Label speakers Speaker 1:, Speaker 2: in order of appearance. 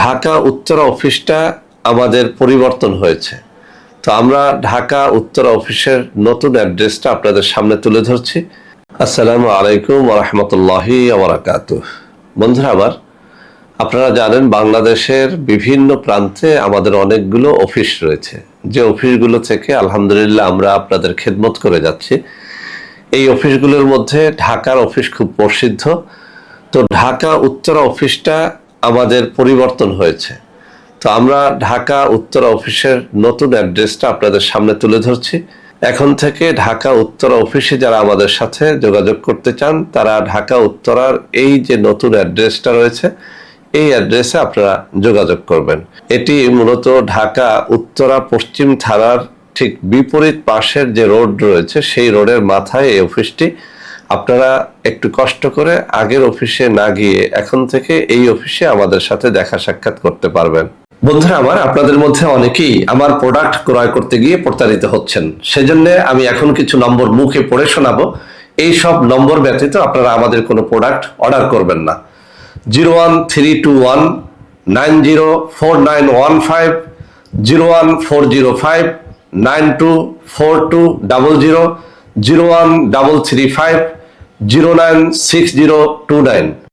Speaker 1: ঢাকা উত্তরা অফিসটা আমাদের পরিবর্তন হয়েছে। তো আমরা ঢাকা উত্তরা অফিসের নতুন অ্যাড্রেসটা আপনাদের সামনে তুলে ধরছি। আসসালামু আলাইকুম রহমতুল্লাহি আবরাকাত বন্ধুরা আবার আপনারা জানেন বাংলাদেশের বিভিন্ন প্রান্তে আমাদের অনেকগুলো অফিস রয়েছে। যে অফিসগুলো থেকে আলহামদুলিল্লাহ আমরা আপনাদের খেদমত করে যাচ্ছি। এই অফিসগুলোর মধ্যে ঢাকার অফিস খুব প্রসিদ্ধ। তো ঢাকা উত্তরা অফিসটা আমাদের পরিবর্তন হয়েছে। তো আমরা ঢাকা উত্তরা অফিসের নতুন অ্যাড্রেসটা আপনাদের সামনে তুলে ধরছি। এখন থেকে ঢাকা উত্তরা অফিসে যারা আমাদের সাথে যোগাযোগ করতে চান, তারা ঢাকা উত্তরার এই যে নতুন অ্যাড্রেসটা রয়েছে, এই অ্যাড্রেসে আপনারা যোগাযোগ করবেন। এটি মূলত ঢাকা উত্তরা পশ্চিম থানার ঠিক বিপরীত পাশের যে রোড রয়েছে, সেই রোডের মাথায় এই অফিসটি আপনারা একটু কষ্ট করে আগের অফিসে না গিয়ে এখন থেকে এই অফিসে আমাদের সাথে দেখা সাক্ষাৎ করতে পারবেন। বন্ধুরা, আমার আপনাদের মধ্যে অনেকেই আমার প্রোডাক্ট ক্রয় করতে গিয়ে প্রতারিত হচ্ছেন। সেজন্য আমি এখন কিছু নম্বর মুখে পড়ে শোনাবো। এই সব নম্বর ব্যতীত আপনারা আমাদের কোনো প্রোডাক্ট অর্ডার করবেন না। Zero one three two one, nine zero four nine one five, zero one four zero five, nine two four two double zero zero one double three five zero nine six zero two nine.